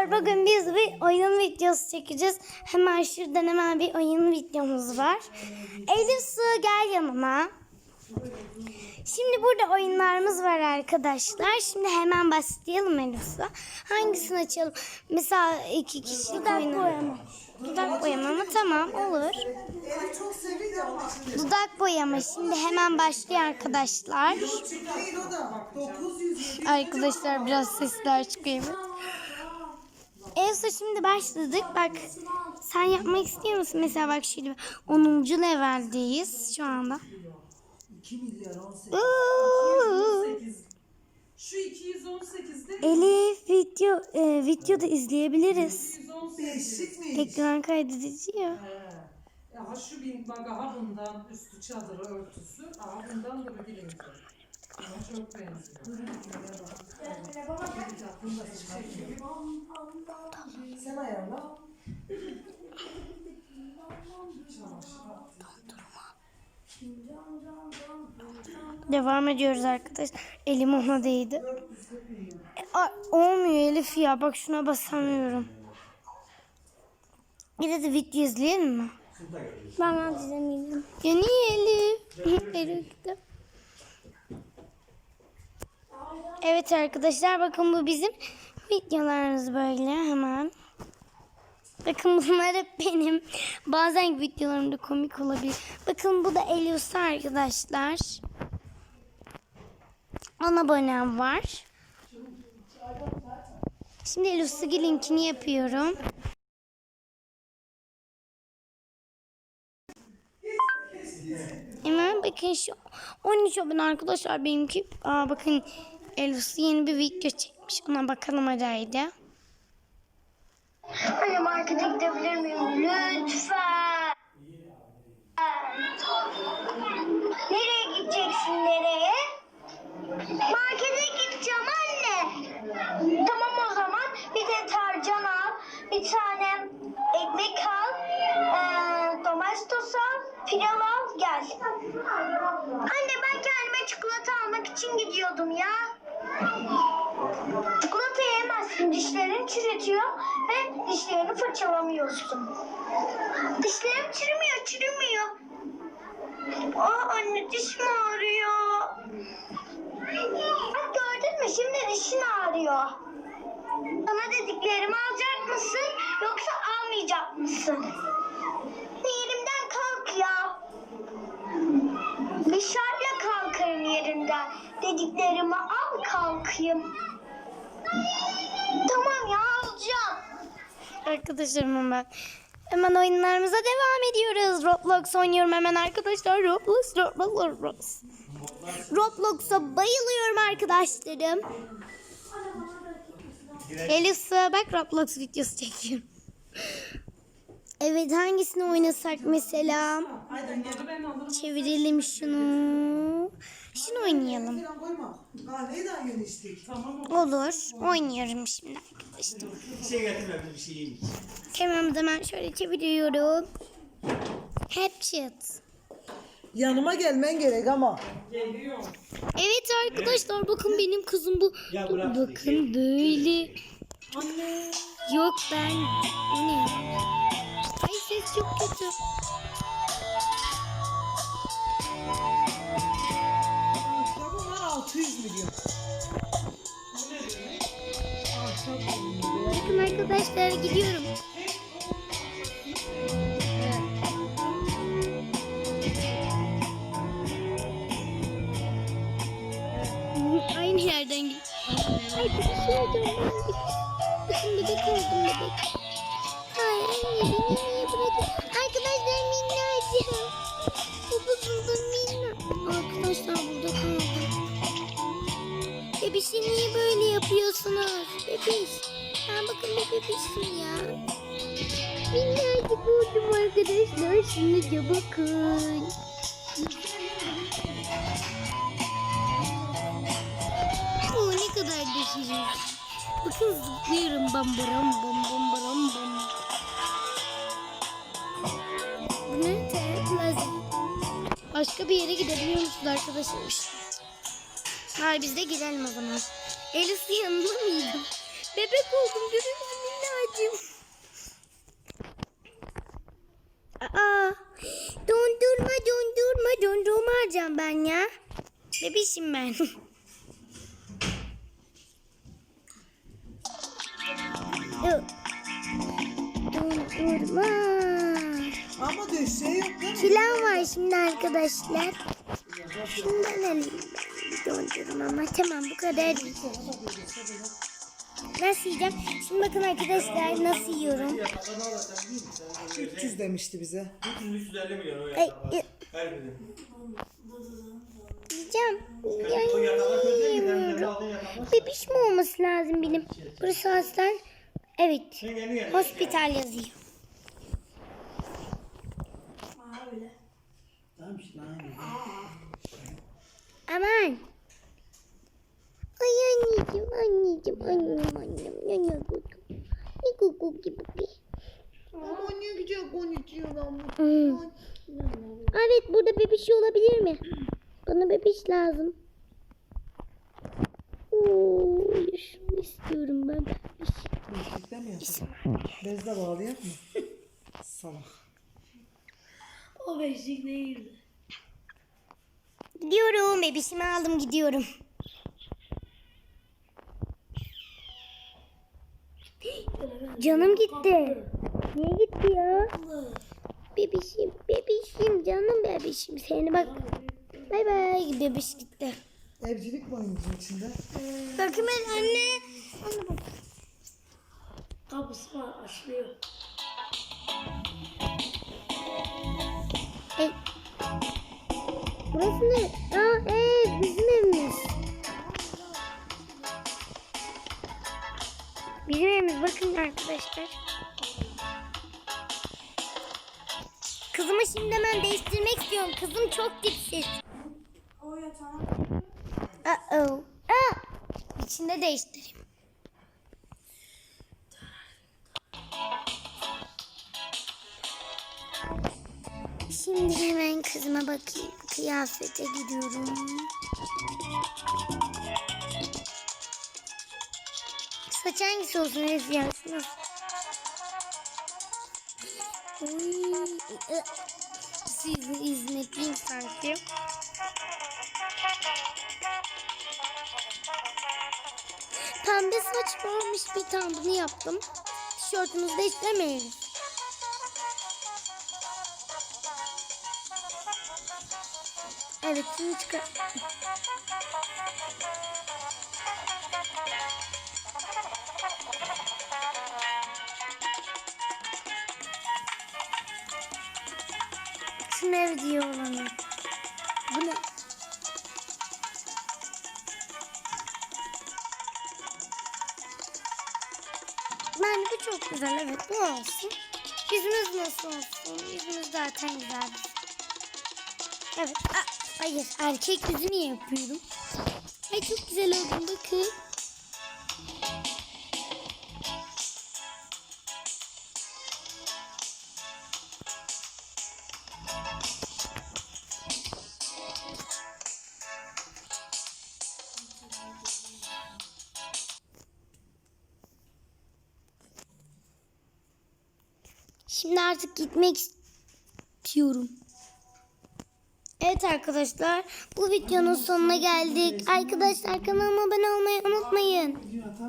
arkadaşlar bugün biz bir oyun videosu çekeceğiz. Hemen şuradan hemen bir oyun videomuz var. Elif Su gel yanıma. Şimdi burada oyunlarımız var arkadaşlar. Şimdi hemen başlayalım Elif Su. Hangisini açalım? Mesela iki kişilik Dudak boyama. Dudak boyama mı? Tamam olur. Dudak boyama. Şimdi hemen başlıyor arkadaşlar. Değil o da. 900 Arkadaşlar biraz sesler çıkıyor. Elsa şimdi başladık. Bak sen yapmak istiyor musun? Mesela bak şimdi 10. leveldeyiz şu anda. 2 milyar 18. Uuu. Şu 218'de Elif video e, videoda izleyebiliriz. 218. Değişik mi? Ekran kaydedici ya. He. Aha şu bin bak aha bundan üstü çadırı örtüsü. Aha bundan da bir bilinci. Sen ayarla. Devam ediyoruz arkadaşlar. Elim ona değdi. E, a- olmuyor Elif ya. Bak şuna basamıyorum. Bir de video izleyelim mi? Ben ben izlemeyeceğim. Ya niye Elif? Elif gitti. Evet arkadaşlar bakın bu bizim videolarımız böyle hemen. Bakın bunlar hep benim. Bazen videolarımda komik olabilir. Bakın bu da Elios arkadaşlar. 10 abonem var. Şimdi Elios'u linkini yapıyorum. Hemen bakın şu 13 abone arkadaşlar benimki. Aa bakın Elios'u yeni bir video çekmiş. Ona bakalım haydi. Hani markete gidebilir miyim? Lütfen. Nereye gideceksin nereye? Markete gideceğim anne. Tamam o zaman bir de tarcan al, bir tane ekmek al, eee domates al, pilav al gel. Anne ben kendime çikolata almak için gidiyordum ya. Çikolata yemezsin dişlerin çürütüyor ve dişlerini fırçalamıyorsun. Dişlerim çürümüyor çürümüyor. Aa anne dişim ağrıyor. Bak gördün mü şimdi dişin ağrıyor. Sana dediklerimi alacak mısın yoksa almayacak mısın? Kalkayım. Tamam ya alacağım. Arkadaşlarım hemen. Hemen oyunlarımıza devam ediyoruz. Roblox oynuyorum hemen arkadaşlar. Roblox, Roblox, Roblox. Roblox'a bayılıyorum arkadaşlarım. Elif Su'a bak Roblox videosu çekiyorum. Evet hangisini oynasak mesela? Çevirelim şunu. Şunu oynayalım. Falan koyma. Kahveyi daha yeni içtik. Tamam o. Olur. Oynuyorum şimdi arkadaşlar. Bir şey getirmedim bir şey yemiş. Da hemen şöyle çeviriyorum. Headshot. Yanıma gelmen gerek ama. Geliyor. Evet arkadaşlar bakın benim kızım bu. Ya bırak. Bakın böyle. Yok ben. O ne? Ay ses çok kötü. 600 milyon. Bakın arkadaşlar gidiyorum. Aynı yerden git. Ay bir şey oldu. Bakın bebek oldum bebek. Ay anne beni niye bırakın? Arkadaşlar Bebişi niye böyle yapıyorsunuz? Bebiş. Ben bakın bir bebişim ya. Minnacık oldum arkadaşlar. Şimdi bakın. Oo ne kadar da. Bakın zıplıyorum bam baram bam bam baram bam. Bu ne? Başka bir yere gidebiliyor musunuz arkadaşlar? Hayır biz de gidelim o zaman. Elis yanında mıydı? Bebek oldum görüyor musun minnacığım? Aa, dondurma dondurma dondurma alacağım ben ya. Bebişim ben. Dondurma. Ama şey yok değil mi? Pilav var şimdi arkadaşlar. Şundan alayım ben bir dondurmama. Tamam bu kadar. Nasıl yiyeceğim? Şimdi bakın arkadaşlar nasıl yiyorum. 300 demişti bize. 350 milyon o Ay, Her biri. yiyeceğim. Yataklar. Bebiş mi olması lazım benim? Burası hastane. Evet. Hospital yazıyor. Aman. Anneciğim, annem, annem, annem, kuku. Ne kuku gibi bir. Ama ne güzel konuşuyor lan bu. Hmm. Evet, burada bebiş olabilir mi? Bana bebiş lazım. Oo, şunu istiyorum ben bebiş. Birlikte mi yapalım? Bezle bağlayak mı? Salak. Gidiyorum, bebişimi aldım gidiyorum. Canım gitti. Niye gitti ya? Bebişim, bebişim, canım bebişim. Seni bak. Bay bay, bebiş gitti. Evcilik mi oyunumuzun içinde? Bakın ben anne. Anne bak. Kapısı var açılıyor. E, burası ne? Aa, ev, Bizim evimiz bakın arkadaşlar. Kızımı şimdi hemen değiştirmek istiyorum. Kızım çok dipsiz. O yatağın Uh oh. Aa! İçinde değiştireyim. Şimdi hemen kızıma bakayım. Kıyafete gidiyorum. Saç hangisi olsun. Uy, ı- Sizi izletleyeyim sanki. Pembe saç varmış bir tane bunu yaptım. Tişörtümüzü de işlemeyiz. Evet şimdi çıkar. Ev diyor olanı. Bu ne? Bence bu çok güzel. Evet bu olsun. Yüzümüz nasıl olsun? Yüzümüz zaten güzel. Evet. Aa, hayır. Erkek yüzü niye yapıyorum? Ay çok güzel oldum bakın. Şimdi artık gitmek istiyorum. Evet arkadaşlar bu videonun sonuna geldik. Arkadaşlar kanalıma abone olmayı unutmayın. Video atar